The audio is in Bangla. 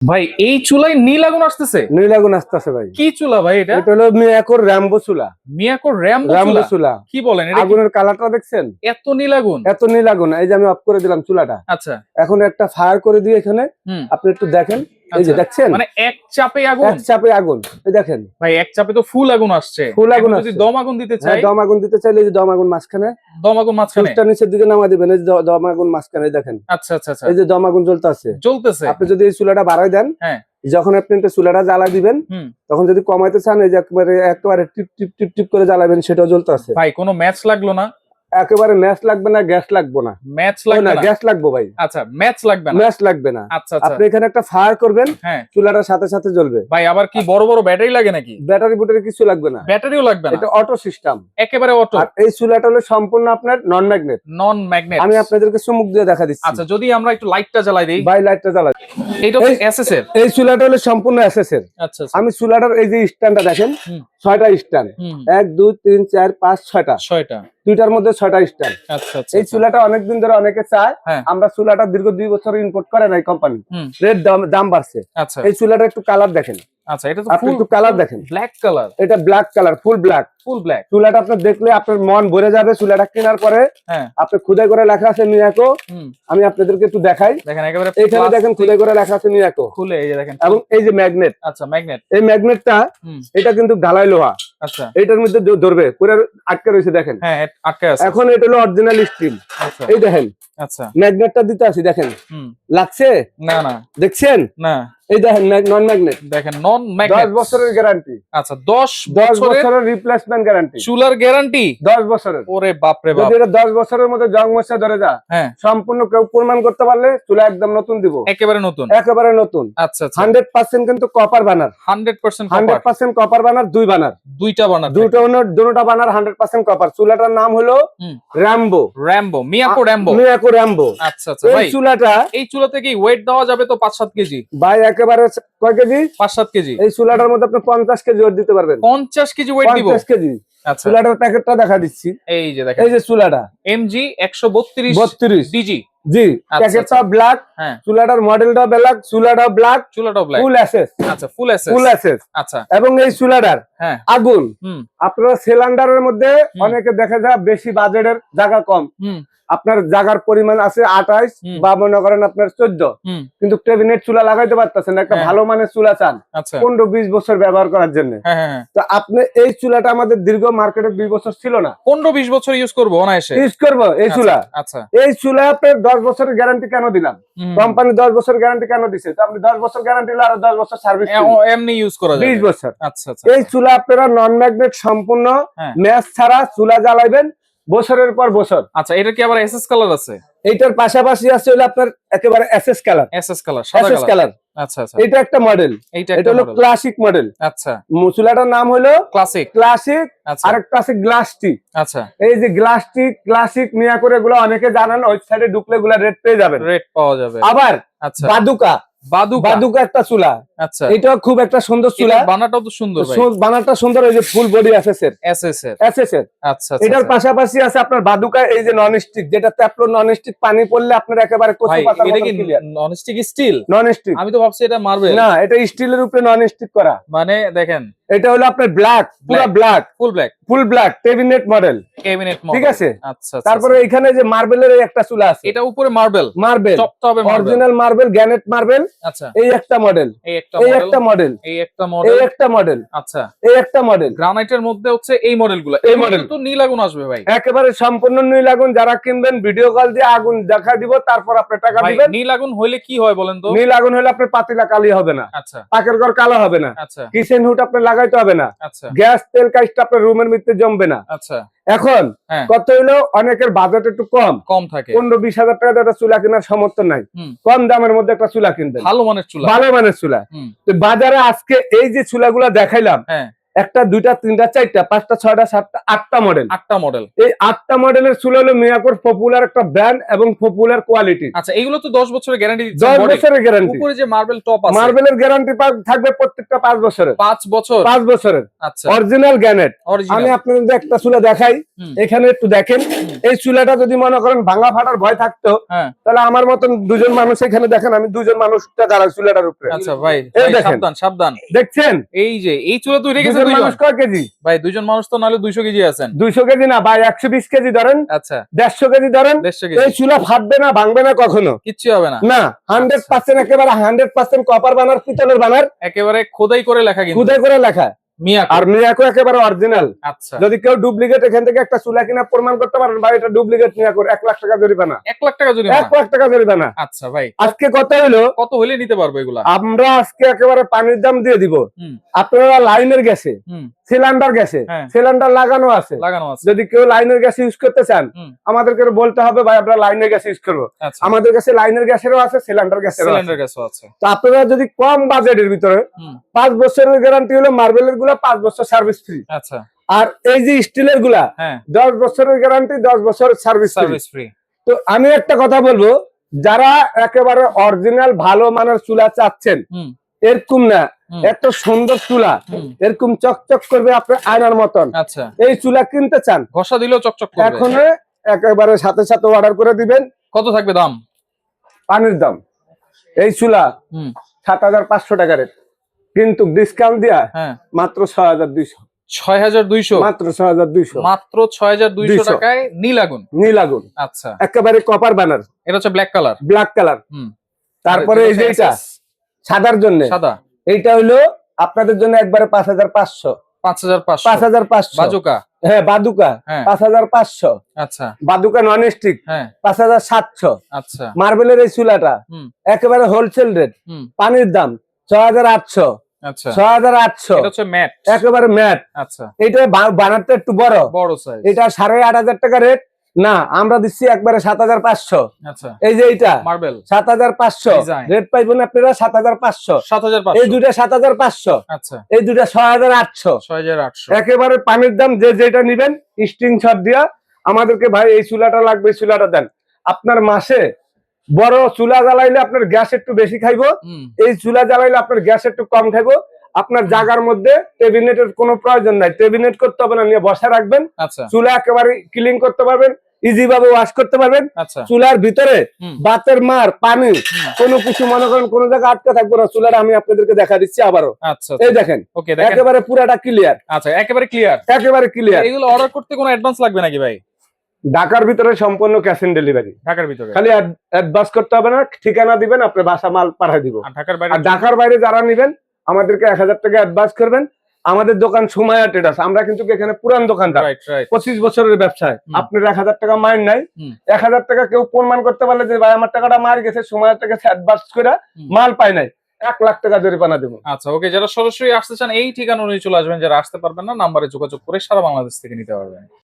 ভাই এই চুলায় নীল আগুন আসতেছে? নীল আগুন আসতেছে ভাই। কি চুলা ভাই এটা? এটা হলো মিয়াকোর র্যাম্বো চুলা। মিয়াকোর র্যাম র্যাম্বো চুলা। কি বলেন এটা আগুনের কালারটা দেখছেন? এত নীল আগুন? এত নীল আগুন। এই যে আমি অফ করে দিলাম চুলাটা। আচ্ছা। এখন একটা ফায়ার করে দিই এখানে। আপনি একটু দেখেন। এই যে আচ্ছা। দেখছেন? মানে এক চাপে আগুন? এক চাপে আগুন। এই দেখেন। ভাই এক চাপে তো ফুল আগুন আসছে। ফুল আগুন যদি। দম আগুন দিতে হ্যাঁ, চাই দম আগুন দিতে চাইলে যে দম আগুন মাঝখানে। দম আগুন মাঝখানে। সুইচটা নিচের দিকে নামা দিবেন এই যে দম আগুন মাঝখানে দেখেন। আচ্ছা আচ্ছা আচ্ছা। এই যে দম আগুন জ্বলতে আছে। জ্বলতেছে। আপনি যদি এই চুলাটা বাড়াই দেন হ্যাঁ। যখন আপনি একটা চুলাটা জ্বালা দিবেন তখন যদি কমাইতে চান এই যে একবারে একেবারে টিপ টিপ টিপ টিপ করে জ্বালাবেন সেটাও জ্বলতে আছে। ভাই কোনো ম্যাচ লাগল না। একেবারে ম্যাচ লাগবে না গ্যাস লাগবে না। ম্যাচ লাগবে না? গ্যাস লাগবে ভাই। আচ্ছা ম্যাচ লাগবে না? ম্যাচ লাগবে না। আচ্ছা আচ্ছা। আপনি এখানে একটা ফায়ার করবেন হ্যাঁ। চুলাটার সাথে সাথে জ্বলবে। ভাই আবার কি বড় বড় ব্যাটারি লাগে নাকি? ব্যাটারি বুটারি কিছু লাগবে না। ব্যাটারিও লাগবে না? এটা অটো সিস্টেম একেবারে অটো আর এই চুলাটা হলো সম্পূর্ণ আপনার নন ম্যাগনেট নন ম্যাগনেট আমি আপনাদেরকে চুমুক দিয়ে দেখা দিচ্ছি। আচ্ছা যদি আমরা একটু লাইটটা জ্বালাই দিই। ভাই লাইটটা জ্বালা এইটা হচ্ছে এসএস এর এই চুলাটা হলো সম্পূর্ণ এসএস এর আচ্ছা আচ্ছা। আমি চুলাটার এই যে স্ট্যান্ডটা দেখেন ছয়টা স্ট্যান্ড। এক দুই তিন চার পাঁচ ছয়টা। ছয়টা। দুইটার মধ্যে ছয়টা স্ট্যান্ড আচ্ছা আচ্ছা এই চুলাটা অনেকদিন ধরে অনেকে চায় হ্যাঁ। আমরা চুলাটা দীর্ঘ দুই বছর ইম্পোর্ট করে নাই কোম্পানি রেট দাম দাম বাড়ছে। আচ্ছা। এই চুলাটা একটু কালার দেখেন। আচ্ছা এটা তো আপনি ফুল একটু কালার দেখেন। ব্ল্যাক কালার এটা black colour full black full black চুলাটা দেখলে আপনার মন ভরে যাবে চুলাটা কেনার পরে। হ্যাঁ। আপনি খুদাই করে লেখা আছে হুম। আমি আপনাদেরকে একটু দেখাই। দেখেন একেবারে এখানে দেখেন খুদাই করে লেখা আছে মিয়াকো খুলে এই যে দেখেন এবং এই যে ম্যাগনেট আচ্ছা ম্যাগনেট এই ম্যাগনেটটা হুম। এটা কিন্তু ঢালাই লোহা। আচ্ছা। এটার মধ্যে ধরবে পুরো আটকে রয়েছে দেখেন। হ্যাঁ আটকে আছে। এখন এটা হলো অরিজিনাল স্টিল আচ্ছা। এই দেখেন। আচ্ছা। ম্যাগনেটটা দিতে আছি দেখেন। লাগছে? না না। দেখছেন? না। এই দেখেন নন ম্যাগনেট দেখেন নন ম্যাগনেট বছরের গ্যারান্টি আচ্ছা 10 দশ বছরের বছরের রিপ্লেসমেন্ট গ্যারান্টি চুলার গ্যারান্টি দশ বছরের। ওরে বাপ রে বাপ। যদি এটা দশ বছরের মধ্যে জং মশা ধরে যা হ্যাঁ। সম্পূর্ণ কেউ প্রমাণ করতে পারলে চুলা একদম নতুন দিব। একেবারে নতুন? একেবারে নতুন। আচ্ছা আচ্ছা। হান্ড্রেড পার্সেন্ট কিন্তু copper burner 100% hundred copper percent copper burner দুই বানার দুইটা বানার দুটো দুটোটা বানার হান্ড্রেড পার্সেন্ট কপার চুলাটার নাম হলো Rambo Rambo Miyako Rambo Miyako Rambo আচ্ছা আচ্ছা এই চুলাটা এই চুলাতে কি ওয়েট দেওয়া যাবে তো 5 7 কেজি। ভাই একেবারে কয় কেজি? 5 7 কেজি। এই চুলাটার মধ্যে আপনি পঞ্চাশ কেজি ওয়েট দিতে পারবেন। 50 কেজি ওয়েট দিব? পঞ্চাশ কেজি। আচ্ছা। চুলাটার প্যাকেটটা দেখা দিচ্ছি। এই যে দেখেন। এই যে চুলাটা। এমজি 132 বত্রিশ ডিজি জি আচ্ছা, প্যাকেটটা ব্ল্যাক চুলাটার মডেলটা ব্ল্যাক চুলাটা ব্ল্যাক চুলাটাও ব্ল্যাক ফুল অ্যাসেস আচ্ছা ফুল এসএস ফুল অ্যাসেস আচ্ছা। এবং এই চুলাটার হ্যাঁ। আগুন। আপনার সিলিন্ডারের মধ্যে অনেকে দেখা যায় বেশি বাজেটের জায়গা কম। আপনার জায়গার পরিমাণ আছে আঠাইশ বা মনে করেন আপনার চোদ্দ। কিন্তু ক্যাবিনেট চুলা লাগাইতে পারতেছেন একটা হ্যাঁ। ভালো মানের চুলা চান। আচ্ছা। পনেরো বিশ বছর ব্যবহার করার জন্য। হ্যাঁ তো আপনি এই চুলাটা আমাদের দীর্ঘ মার্কেটে দুই বছর ছিল না। 15 20 বছর ইউজ করব অনায়াসে। ইউজ করব এই আচ্ছা, চুলা। আচ্ছা। এই চুলা আপনার দশ বছরের গ্যারান্টি কেন দিলাম। কোম্পানি দশ বছর গ্যারান্টি কেন দিছে? তো আপনি দশ বছর গ্যারান্টি আরও দশ বছর সার্ভিস এমনি ইউজ করা যাবে। বিশ বছর। আচ্ছা আচ্ছা এই চুলা আপনারা নন ম্যাগনেট সম্পূর্ণ হ্যাঁ। ম্যাচ ছাড়া চুলা জ্বালাইবেন বছরের পর বছর। আচ্ছা এটা কি আবার এসএস কালার আছে? এইটার পাশাপাশি আছে হলো আপনার একেবারে এসএস কালার এসএস কালার সাদা এসএস কালার আচ্ছা আচ্ছা। এটা একটা মডেল এটা হলো ক্লাসিক মডেল আচ্ছা। মুসুলাটার নাম হলো ক্লাসিক ক্লাসিক আর আরেকটা আছে গ্লাসটি আচ্ছা। এই যে গ্লাসটি ক্লাসিক নিয়া করে গুলো অনেকে জানেন ওয়েবসাইটে সাইডে ঢুকলে গুলো রেট পেয়ে যাবেন। রেট পাওয়া যাবে। আবার আচ্ছা। বাদুকা বাদুকা। একটা চুলা। আচ্ছা। খুব একটা সুন্দর চুলা। বানাটাও তো সুন্দর বানাটা সুন্দর এই যে ফুল বডি এসএস এর এসএস এর এসএস এর আচ্ছা আচ্ছা, এটার আচ্ছা। পাশাপাশি আছে আপনার বাদুকা এই যে নন স্টিক যেটা নন স্টিক পানি পড়লে আপনার একেবারে কচু ভাই এটা কি non stick steel non stick আমি তো ভাবছি এটা মার্বেল না এটা স্টিলের উপরে নন স্টিক করা। মানে দেখেন এটা হলো আপনার ব্ল্যাক পুরো black full black full black টেবিনেট model cabinet ঠিক আছে? আচ্ছা আচ্ছা, তারপরে আচ্ছা। এখানে যে মার্বেলের একটা চুলা আছে। এটা উপরে মার্বেল মার্বেল টপটা হবে অরিজিনাল মার্বেল গ্যানেট মার্বেল আচ্ছা। এই একটা মডেল এই একটা মডেল এই একটা মডেল এই একটা মডেল মডেল আচ্ছা। এই একটা মডেল গ্রানাইটের মধ্যে হচ্ছে এই মডেলগুলো এই মডেল তো নীল আগুন আসবে ভাই। একেবারে সম্পূর্ণ নীল আগুন যারা কিনবেন ভিডিও কল দিয়ে আগুন দেখা দিব তারপর আপনি টাকা দিবেন। নীল আগুন হইলে কি হয় বলেন তো? নীল আগুন হলে আপনার পাতিলা কালি হবে না। আচ্ছা। পাকের ঘর কালো হবে না। আচ্ছা। কিচেন হুড আপনার লাগাইতে হবে না। আচ্ছা। গ্যাস তেল কাজটা আপনার রুমের মধ্যে জমবে না। আচ্ছা। এখন হ্যাঁ। কত হইল? অনেকের বাজেট একটু কম। কম থাকে। পনেরো বিশ হাজার টাকা একটা চুলা কেনার সমর্থন নাই। কম দামের মধ্যে একটা চুলা কিনবেন। ভালো মানের চুলা। ভালো মানের চুলা। তো বাজারে আজকে এই যে চুলাগুলা দেখাইলাম হ্যাঁ। একটা দুইটা তিনটা চারটা পাঁচটা ছয়টা সাতটা আটটা মডেল আটটা মডেল এই আটটা মডেলের চুল হলো মিয়াকোর পপুলার একটা ব্র্যান্ড এবং পপুলার কোয়ালিটি আচ্ছা এগুলো তো দশ বছরের গ্যারান্টি দশ বছরের গ্যারান্টি উপরে যে মার্বেল টপ আছে। মার্বেলের গ্যারান্টি থাকবে প্রত্যেকটা পাঁচ বছরের। পাঁচ বছর? পাঁচ বছরের। আচ্ছা। অরিজিনাল গ্যানেট আমি আপনাদের একটা চুলা দেখাই এখানে একটু দেখেন। এই চুলাটা যদি মনে করেন ভাঙা ফাটার ভয় থাকতো হ্যাঁ। তাহলে আমার মতন দুজন মানুষ এখানে দেখেন আমি দুজন মানুষটা দাঁড়াই চুলাটার উপরে। আচ্ছা ভাই এই দেখেন। সাবধান সাবধান। দেখছেন? এই যে এই চুলা তুই রেখেছেন দুজন মানুষ কয় কেজি? ভাই দুইজন মানুষ তো নাহলে দুইশো কেজি আছেন। দুইশো কেজি না ভাই একশো বিশ কেজি ধরেন আচ্ছা। দেড়শো কেজি ধরেন এই চুলা ফাটবে না ভাঙবে না কখনো? কিচ্ছু হবে না। না হান্ড্রেড পার্সেন্ট একেবারে হান্ড্রেড পার্সেন্ট কপার বানার পিতলের বানার একেবারে খোদাই করে লেখা খোদাই করে লেখা। আর মিয়াকো একেবারে অরিজিনাল আচ্ছা। যদি কেউ ডুপ্লিকেট এখান থেকে একটা চুলা কিনা প্রমাণ করতে পারেন বা এটা ডুপ্লিকেট মিয়াকোর এক লাখ টাকা জরিমানা। এক লাখ টাকা যদি এক লাখ টাকা জরিমানা। আচ্ছা ভাই। আজকে কথা হলো কত হলে নিতে পারব এগুলা? আমরা আজকে একেবারে পানির দাম দিয়ে দিব। আপনারা লাইনের গ্যাসে সিলিন্ডার গ্যাসে হ্যাঁ। সিলিন্ডার লাগানো আছে। লাগানো আছে। যদি কেউ লাইনের গ্যাস ইউজ করতে চান আমাদেরকে বলতে হবে ভাই আমরা লাইনের গ্যাস ইউজ করব। আচ্ছা। আমাদের কাছে লাইনের গ্যাসেরও আছে সিলিন্ডার গ্যাসেরও আছে। তো আপনারা যদি কম বাজেটের ভিতরে পাঁচ বছরের গ্যারান্টি হলো মার্বেলেরগুলা পাঁচ বছর সার্ভিস ফ্রি আচ্ছা। আর এই যে স্টিলেরগুলা হ্যাঁ। দশ বছরের গ্যারান্টি দশ বছর সার্ভিস ফ্রি সার্ভিস ফ্রি তো আমি একটা কথা বলব যারা একেবারে অরিজিনাল ভালো মানের চুলা চাচ্ছেন এরকম না। এত সুন্দর চুলা এরকম চকচক করবে আপনার আয়নার মতন। আচ্ছা। এই চুলা কিনতে চান ঘষা দিলেও চকচক করবে। এখন একেবারে সাথে সাথে অর্ডার করে দিবেন। কত থাকবে দাম? পানির দাম। এই চুলা সাত হাজার পাঁচশো টাকা রেট। কিন্তু ডিসকাউন্ট দিয়া হ্যাঁ। মাত্র ছয় হাজার দুইশো। ছয় হাজার দুইশো? মাত্র ছয় হাজার দুইশো। মাত্র ছয় হাজার দুইশো টাকায় নীল আগুন নীল আগুন আচ্ছা। একেবারে কপার ব্যানার এটা হচ্ছে ব্ল্যাক কালার ব্ল্যাক কালার তারপরে এই যে এটা সাদার জন্য। সাদা। এইটা হইল আপনাদের জন্য একবারে পাঁচ হাজার পাঁচশো। পাঁচ হাজার পাঁচশো। পাঁচ হাজার পাঁচশো। বাজুকা? হ্যাঁ বাদুকা পাঁচ হাজার পাঁচশো। আচ্ছা। বাদুকা নন স্টিক পাঁচ হাজার সাতশো। আচ্ছা। মার্বেলের এই চুলাটা হুম। একেবারে হোলসেল রেট হুম। পানির দাম ছয় হাজার আটশো। আচ্ছা। ছয় হাজার আটশো। ম্যাট। একেবারে ম্যাট। আচ্ছা। এটা বানারটা একটু বড়। বড় সাইজ এটা সাড়ে আট হাজার টাকা রেট না আমরা দিচ্ছি একবারে সাত হাজার পাঁচশো। আচ্ছা। এই যে এইটা মার্বেল সাত হাজার পাঁচশো। রেট পাইবেন আপনারা সাত হাজার পাঁচশো। সাত হাজার এই দুটা সাত হাজার পাঁচশো। এই দুটা ছয় হাজার আটশো। ছয় হাজার আটশো। একেবারে পানির দাম যে যেটা নিবেন স্টিং শট দিয়া আমাদেরকে ভাই এই চুলাটা লাগবে এই চুলাটা দেন। আপনার মাসে বড় চুলা জ্বালাইলে আপনার গ্যাস একটু বেশি খাইবো। এই চুলা জ্বালাইলে আপনার গ্যাস একটু কম খাইবো। আপনার জায়গার মধ্যে টেবিনেটের কোনো প্রয়োজন নাই। টেবিনেট করতে হবে না নিয়ে বসে রাখবেন। আচ্ছা। চুলা একেবারে ক্লিন করতে পারবেন ইজি ভাবে ওয়াশ করতে পারবেন। আচ্ছা। চুলার ভিতরে বাতের মার পানি কোনো কিছু মনে করেন কোনো জায়গায় আটকে থাকব না। চুলার আমি আপনাদেরকে দেখা দিচ্ছি আবারও। আচ্ছা এই দেখেন দেখেন। একেবারে পুরাটা ক্লিয়ার আচ্ছা একেবারে ক্লিয়ার একেবারে ক্লিয়ার এগুলো অর্ডার করতে কোনো অ্যাডভান্স লাগবে নাকি ভাই? ঢাকার ভিতরে সম্পূর্ণ ক্যাশ অন ডেলিভারি ঢাকার ভিতরে। খালি অ্যাডভান্স করতে হবে না ঠিকানা দিবেন আপনি বাসা মাল পাঠিয়ে দিব। আর ঢাকার বাইরে আর ঢাকার বাইরে যারা নিবেন আমাদেরকে এক হাজার টাকা অ্যাডভান্স করবেন। আমাদের দোকান সুমায়া ট্রেডার্স আমরা কিন্তু এখানে পুরান দোকানদার। পঁচিশ বছরের ব্যবসায়। আপনার এক হাজার টাকা মাইন নাই। এক হাজার টাকা কেউ প্রমাণ করতে পারলে যে ভাই আমার টাকাটা মার গেছে সময়ের টাকা অ্যাডভান্স করে মাল পাই নাই। এক লাখ টাকা জরিমানা দেবো। আচ্ছা ওকে যারা সরাসরি আসতে চান এই ঠিকানা অনুযায়ী চলে আসবেন। যারা আসতে পারবেন না নাম্বারে যোগাযোগ করে সারা বাংলাদেশ থেকে নিতে পারবেন।